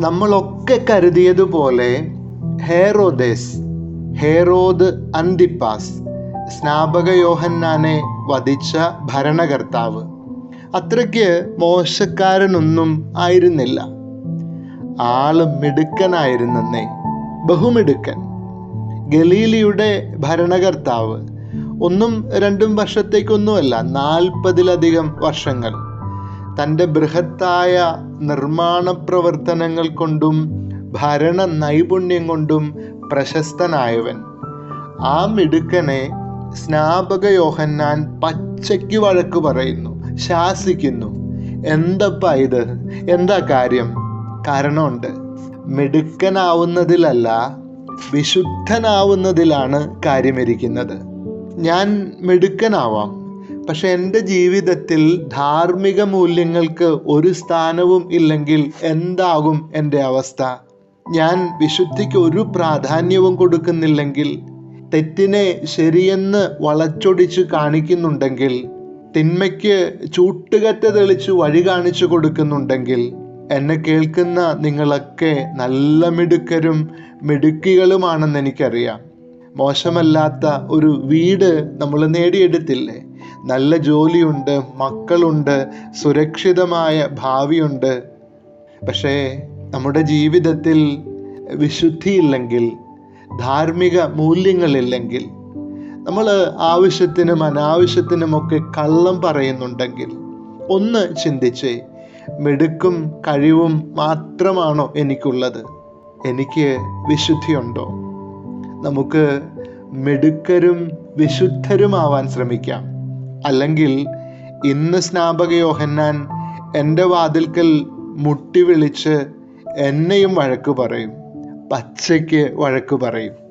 നമ്മളൊക്കെ കരുതിയതുപോലെ ഹേറോദേസ് ഹേറോദ് അന്തിപ്പാസ് സ്നാപക യോഹന്നാനെ വധിച്ച ഭരണകർത്താവ്. അത്രയ്ക്ക് മോശക്കാരനൊന്നും ആയിരുന്നില്ല. ആൾ മിടുക്കനായിരുന്നെന്നേ ബഹുമിടുക്കൻ. ഗലീലിയുടെ ഭരണകർത്താവ്. ഒന്നും രണ്ടും വർഷത്തേക്കൊന്നുമല്ല നാൽപ്പതിലധികം വർഷങ്ങൾ. തന്റെ ബൃഹത്തായ നിർമ്മാണ പ്രവർത്തനങ്ങൾ കൊണ്ടും ഭരണ നൈപുണ്യം കൊണ്ടും പ്രശസ്തനായവൻ. ആ മിടുക്കനെ സ്നാപക യോഹന്നാൻ പച്ചയ്ക്ക് വഴക്ക് പറയുന്നു ശാസിക്കുന്നു. എന്തപ്പാ ഇത്? എന്താ കാര്യം? കാരണമുണ്ട്. മിടുക്കനാവുന്നതിലല്ല വിശുദ്ധനാവുന്നതിലാണ് കാര്യമിരിക്കുന്നത്. ഞാൻ മിടുക്കനാവാം. പക്ഷെ എന്റെ ജീവിതത്തിൽ ധാർമ്മിക മൂല്യങ്ങൾക്ക് ഒരു സ്ഥാനവും ഇല്ലെങ്കിൽ എന്താകും എന്റെ അവസ്ഥ? ഞാൻ വിശുദ്ധിക്ക് ഒരു പ്രാധാന്യവും കൊടുക്കുന്നില്ലെങ്കിൽ തെറ്റിനെ ശരിയെന്ന് വളച്ചൊടിച്ച് കാണിക്കുന്നുണ്ടെങ്കിൽ തിന്മയ്ക്ക് ചൂട്ടുകറ്റ തെളിച്ച് വഴി കാണിച്ചു കൊടുക്കുന്നുണ്ടെങ്കിൽ എന്നെ കേൾക്കുന്ന നിങ്ങളൊക്കെ നല്ല മിടുക്കരും മിടുക്കികളുമാണെന്ന് എനിക്കറിയാം. മോശമല്ലാത്ത ഒരു വീട് നമ്മൾ നേടിയെടുത്തില്ലേ? നല്ല ജോലിയുണ്ട് മക്കളുണ്ട് സുരക്ഷിതമായ ഭാവിയുണ്ട്. പക്ഷേ നമ്മുടെ ജീവിതത്തിൽ വിശുദ്ധിയില്ലെങ്കിൽ ധാർമ്മിക മൂല്യങ്ങളില്ലെങ്കിൽ നമ്മൾ ആവശ്യത്തിനും അനാവശ്യത്തിനുമൊക്കെ കള്ളം പറയുന്നുണ്ടെങ്കിൽ ഒന്ന് ചിന്തിച്ച് മെടുക്കും കഴിവും മാത്രമാണോ എനിക്കുള്ളത്? എനിക്ക് വിശുദ്ധിയുണ്ടോ? നമുക്ക് മെടുക്കരും വിശുദ്ധരുമാവാൻ ശ്രമിക്കാം. അല്ലെങ്കിൽ ഇന്ന് സ്നാപക യോഹന്നാൻ എന്റെ വാതിൽക്കൽ മുട്ടി വിളിച്ച് എന്നെയും വഴക്ക് പറയും പച്ചയ്ക്ക് വഴക്ക് പറയും.